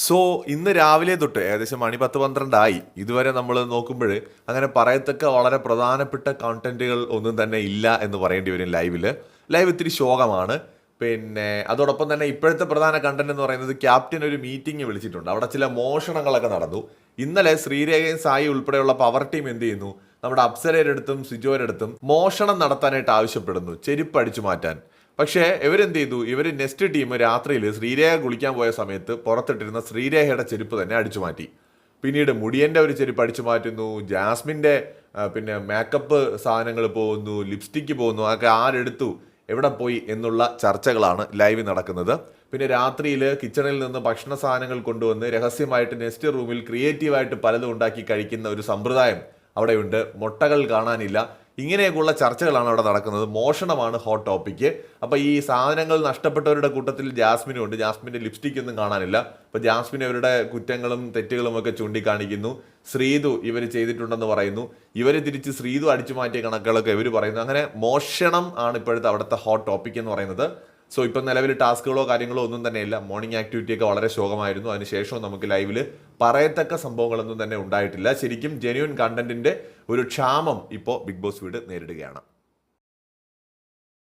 So ഇന്ന് രാവിലെ തൊട്ട് ഏകദേശം മണി പത്ത് പന്ത്രണ്ടായി. ഇതുവരെ നമ്മൾ നോക്കുമ്പോൾ അങ്ങനെ പറയത്തക്ക വളരെ പ്രധാനപ്പെട്ട കണ്ടന്റുകൾ ഒന്നും തന്നെ ഇല്ല എന്ന് പറയേണ്ടി വരും ലൈവിൽ ലൈവ് ഇത്തിരി ശോകമാണ്. പിന്നെ അതോടൊപ്പം തന്നെ ഇപ്പോഴത്തെ പ്രധാന കണ്ടന്റ് എന്ന് പറയുന്നത് ക്യാപ്റ്റൻ ഒരു മീറ്റിംഗ് വിളിച്ചിട്ടുണ്ട്. അവിടെ ചില മോഷണങ്ങളൊക്കെ നടന്നു. ഇന്നലെ ശ്രീരേഖയും സായി ഉൾപ്പെടെയുള്ള പവർ ടീം എന്ത് ചെയ്യുന്നു? നമ്മുടെ അപ്സരയുടെ അടുത്തും സിജോയുടെ അടുത്തും മോഷണം നടത്താനായിട്ട് ആവശ്യപ്പെടുന്നു. ചെരുപ്പ് അടിച്ചു മാറ്റാൻ. പക്ഷേ ഇവരെന്ത് ചെയ്തു ഇവർ നെക്സ്റ്റ് ടീം രാത്രിയിൽ ശ്രീരേഖ കുളിക്കാൻ പോയ സമയത്ത് പുറത്തിട്ടിരുന്ന ശ്രീരേഖയുടെ ചെരുപ്പ് തന്നെ അടിച്ചു മാറ്റി. പിന്നീട് മുടിയന്റെ ഒരു ചെരുപ്പ് അടിച്ചു മാറ്റുന്നു ജാസ്മിന്റെ പിന്നെ മേക്കപ്പ് സാധനങ്ങൾ പോകുന്നു ലിപ്സ്റ്റിക്ക് പോകുന്നു അതൊക്കെ ആരെടുത്തു എവിടെ പോയി എന്നുള്ള ചർച്ചകളാണ് ലൈവ് നടക്കുന്നത്. പിന്നെ രാത്രിയിൽ കിച്ചണിൽ നിന്ന് ഭക്ഷണ സാധനങ്ങൾ കൊണ്ടുവന്ന് രഹസ്യമായിട്ട് നെക്സ്റ്റ് റൂമിൽ ക്രിയേറ്റീവായിട്ട് പലതും ഉണ്ടാക്കി കഴിക്കുന്ന ഒരു സമ്പ്രദായം അവിടെയുണ്ട്. മുട്ടകൾ കാണാനില്ല. ഇങ്ങനെയൊക്കെയുള്ള ചർച്ചകളാണ് അവിടെ നടക്കുന്നത്. മോഷണമാണ് ഹോട്ട് ടോപ്പിക്ക് അപ്പോൾ ഈ സാധനങ്ങൾ നഷ്ടപ്പെട്ടവരുടെ കൂട്ടത്തിൽ ജാസ്മിനും ഉണ്ട്. ജാസ്മിന്റെ ലിപ്സ്റ്റിക് ഒന്നും കാണാനില്ല. അപ്പോൾ ജാസ്മിൻ അവരുടെ കുറ്റങ്ങളും തെറ്റുകളും ഒക്കെ ചൂണ്ടിക്കാണിക്കുന്നു. ശ്രീതു ഇവർ ചെയ്തിട്ടുണ്ടെന്ന് പറയുന്നു. ഇവർ തിരിച്ച് ശ്രീതു അടിച്ചു മാറ്റിയ കണക്കുകളൊക്കെ ഇവർ പറയുന്നു. അങ്ങനെ മോഷണം ആണ് ഇപ്പോഴത്തെ അവിടുത്തെ ഹോട്ട് ടോപ്പിക് എന്ന് പറയുന്നത്. സോ ഇപ്പം നിലവിൽ ടാസ്കുകളോ കാര്യങ്ങളോ ഒന്നും തന്നെയില്ല. മോർണിംഗ് ആക്ടിവിറ്റി ഒക്കെ വളരെ ശോകമായിരുന്നു. അതിനുശേഷവും നമുക്ക് ലൈവിൽ പറയത്തക്ക സംഭവങ്ങളൊന്നും തന്നെ ഉണ്ടായിട്ടില്ല. ശരിക്കും ജെന്യൂൻ കണ്ടന്റിന്റെ ഒരു ക്ഷാമം ഇപ്പോൾ ബിഗ് ബോസ് വീട് നേരിടുകയാണ്.